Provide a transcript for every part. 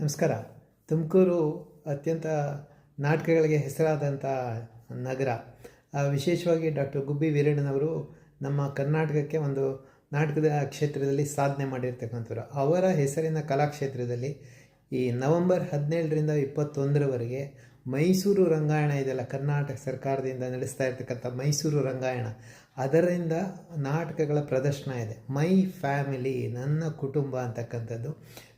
ನಮಸ್ಕಾರ. ತುಮಕೂರು ಅತ್ಯಂತ ನಾಟಕಗಳಿಗೆ ಹೆಸರಾದಂಥ ನಗರ. ವಿಶೇಷವಾಗಿ ಡಾಕ್ಟರ್ ಗುಬ್ಬಿ ವೀರಣ್ಣನವರು ನಮ್ಮ ಕರ್ನಾಟಕಕ್ಕೆ ಒಂದು ನಾಟಕದ ಕ್ಷೇತ್ರದಲ್ಲಿ ಸಾಧನೆ ಮಾಡಿರ್ತಕ್ಕಂಥವ್ರು. ಅವರ ಹೆಸರಿನ ಕಲಾಕ್ಷೇತ್ರದಲ್ಲಿ ಈ ನವೆಂಬರ್ ಹದಿನೇಳರಿಂದ ಇಪ್ಪತ್ತೊಂದರವರೆಗೆ ಮೈಸೂರು ರಂಗಾಯಣ ಇದೆಯಲ್ಲ, ಕರ್ನಾಟಕ ಸರ್ಕಾರದಿಂದ ನಡೆಸ್ತಾ ಇರ್ತಕ್ಕಂಥ ಮೈಸೂರು ರಂಗಾಯಣ. ಅದರಿಂದ ನಾಟಕಗಳ ಪ್ರದರ್ಶನ ಇದೆ. ಮೈ ಫ್ಯಾಮಿಲಿ, ನನ್ನ ಕುಟುಂಬ ಅಂತಕ್ಕಂಥದ್ದು.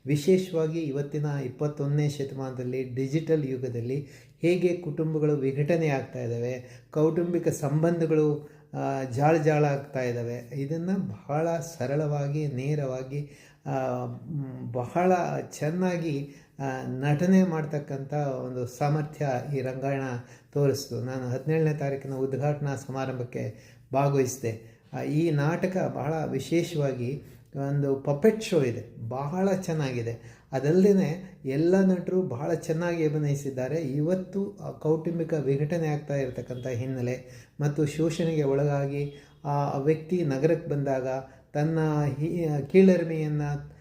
ವಿಶೇಷವಾಗಿ ಇವತ್ತಿನ ಇಪ್ಪತ್ತೊಂದನೇ ಶತಮಾನದಲ್ಲಿ ಡಿಜಿಟಲ್ ಯುಗದಲ್ಲಿ ಹೇಗೆ ಕುಟುಂಬಗಳು ವಿಘಟನೆ ಆಗ್ತಾ ಇದ್ದಾವೆ, ಕೌಟುಂಬಿಕ ಸಂಬಂಧಗಳು ಜಾಳ ಜಾಳ ಆಗ್ತಾ ಇದ್ದಾವೆ, ಇದನ್ನು ಬಹಳ ಸರಳವಾಗಿ, ನೇರವಾಗಿ ಬಹಳ ಚೆನ್ನಾಗಿ ನಟನೆ ಮಾಡ್ತಕ್ಕಂಥ ಒಂದು ಸಾಮರ್ಥ್ಯ ಈ ರಂಗಾಯಣ ತೋರಿಸ್ತು. ನಾನು ಹದಿನೇಳನೇ ತಾರೀಕಿನ ಉದ್ಘಾಟನಾ ಸಮಾರಂಭಕ್ಕೆ ಭಾಗವಹಿಸಿದೆ. ಈ ನಾಟಕ ಬಹಳ ವಿಶೇಷವಾಗಿ ಒಂದು ಪಪೆಟ್ ಶೋ ಇದೆ. ಬಹಳ ಚೆನ್ನಾಗಿದೆ. ಅದಲ್ಲದೆ ಎಲ್ಲ ನಟರು ಬಹಳ ಚೆನ್ನಾಗಿ ಅಭಿನಯಿಸಿದ್ದಾರೆ. ಇವತ್ತು ಕೌಟುಂಬಿಕ ವಿಘಟನೆ ಆಗ್ತಾ ಇರತಕ್ಕಂಥ ಹಿನ್ನೆಲೆ ಮತ್ತು ಶೋಷಣೆಗೆ ಒಳಗಾಗಿ ಆ ವ್ಯಕ್ತಿ ನಗರಕ್ಕೆ ಬಂದಾಗ ತನ್ನ ಹಿ ಕೀಳರಿಮೆಯನ್ನು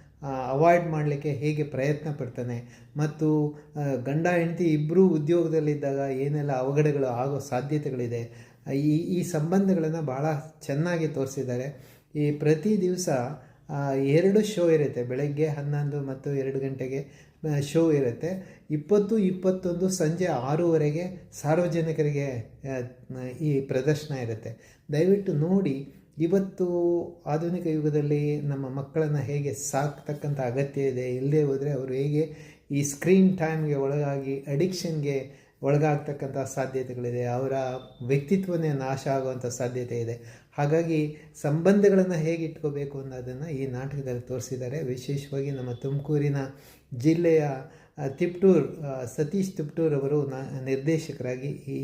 ಅವಾಯ್ಡ್ ಮಾಡಲಿಕ್ಕೆ ಹೇಗೆ ಪ್ರಯತ್ನ ಪಡ್ತಾನೆ ಮತ್ತು ಗಂಡ ಹೆಂಡತಿ ಇಬ್ಬರೂ ಉದ್ಯೋಗದಲ್ಲಿದ್ದಾಗ ಏನೆಲ್ಲ ಅವಘಡಗಳು ಆಗೋ ಸಾಧ್ಯತೆಗಳಿದೆ ಈ ಈ ಸಂಬಂಧಗಳನ್ನು ಭಾಳ ಚೆನ್ನಾಗಿ ತೋರಿಸಿದ್ದಾರೆ. ಈ ಪ್ರತಿ ದಿವಸ ಎರಡು ಶೋ ಇರುತ್ತೆ, ಬೆಳಗ್ಗೆ ಹನ್ನೊಂದು ಮತ್ತು ಎರಡು ಗಂಟೆಗೆ ಶೋ ಇರುತ್ತೆ. ಇಪ್ಪತ್ತು, ಇಪ್ಪತ್ತೊಂದು ಸಂಜೆ ಆರೂವರೆಗೆ ಸಾರ್ವಜನಿಕರಿಗೆ ಈ ಪ್ರದರ್ಶನ ಇರುತ್ತೆ. ದಯವಿಟ್ಟು ನೋಡಿ ಇವತ್ತು ಆಧುನಿಕ ಯುಗದಲ್ಲಿ ನಮ್ಮ ಮಕ್ಕಳನ್ನು ಹೇಗೆ ಸಾಕ್ತಕ್ಕಂಥ ಅಗತ್ಯ ಇದೆ ಇಲ್ಲದೆ ಹೋದರೆ ಅವರು ಹೇಗೆ ಈ ಸ್ಕ್ರೀನ್ ಟೈಮ್ಗೆ ಒಳಗಾಗಿ ಅಡಿಕ್ಷನ್ಗೆ ಒಳಗಾಗ್ತಕ್ಕಂಥ ಸಾಧ್ಯತೆಗಳಿದೆ, ಅವರ ವ್ಯಕ್ತಿತ್ವನೇ ನಾಶ ಆಗುವಂಥ ಸಾಧ್ಯತೆ ಇದೆ. ಹಾಗಾಗಿ ಸಂಬಂಧಗಳನ್ನು ಹೇಗೆ ಇಟ್ಕೋಬೇಕು ಅನ್ನೋದನ್ನು ಈ ನಾಟಕದಲ್ಲಿ ತೋರಿಸಿದ್ದಾರೆ. ವಿಶೇಷವಾಗಿ ನಮ್ಮ ತುಮಕೂರಿನ ಜಿಲ್ಲೆಯ ತಿಪ್ಟೂರ್ ಸತೀಶ್ ತಿಪ್ಟೂರ್ ಅವರು ನಿರ್ದೇಶಕರಾಗಿ ಈ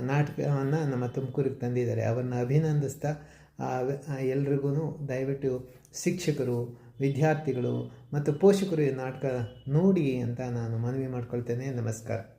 ನಾಟಕವನ್ನು ನಮ್ಮ ತುಮಕೂರಿಗೆ ತಂದಿದ್ದಾರೆ. ಅವರನ್ನು ಅಭಿನಂದಿಸ್ತಾ ಎಲ್ರಿಗೂ ದಯವಿಟ್ಟು ಶಿಕ್ಷಕರು, ವಿದ್ಯಾರ್ಥಿಗಳು ಮತ್ತು ಪೋಷಕರು ಈ ನಾಟಕ ನೋಡಿ ಅಂತ ನಾನು ಮನವಿ ಮಾಡ್ಕೊಳ್ತೇನೆ. ನಮಸ್ಕಾರ.